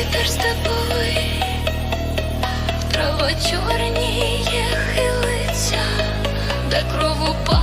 вітер степовий, трава чорніє, хилиться, де кровопа.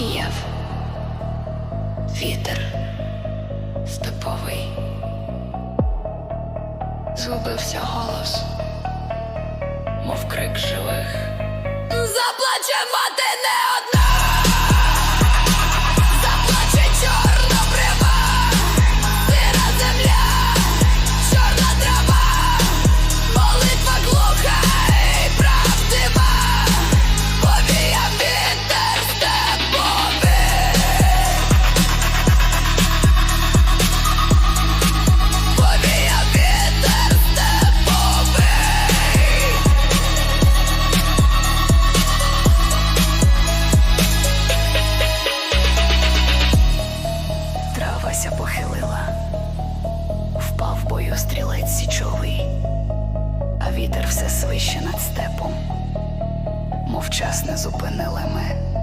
віяв вітер степовий, згубився голос, мов крик живих. Заплаче! стрілець січовий, а вітер все свище над степом, мовчасне зупинили ми.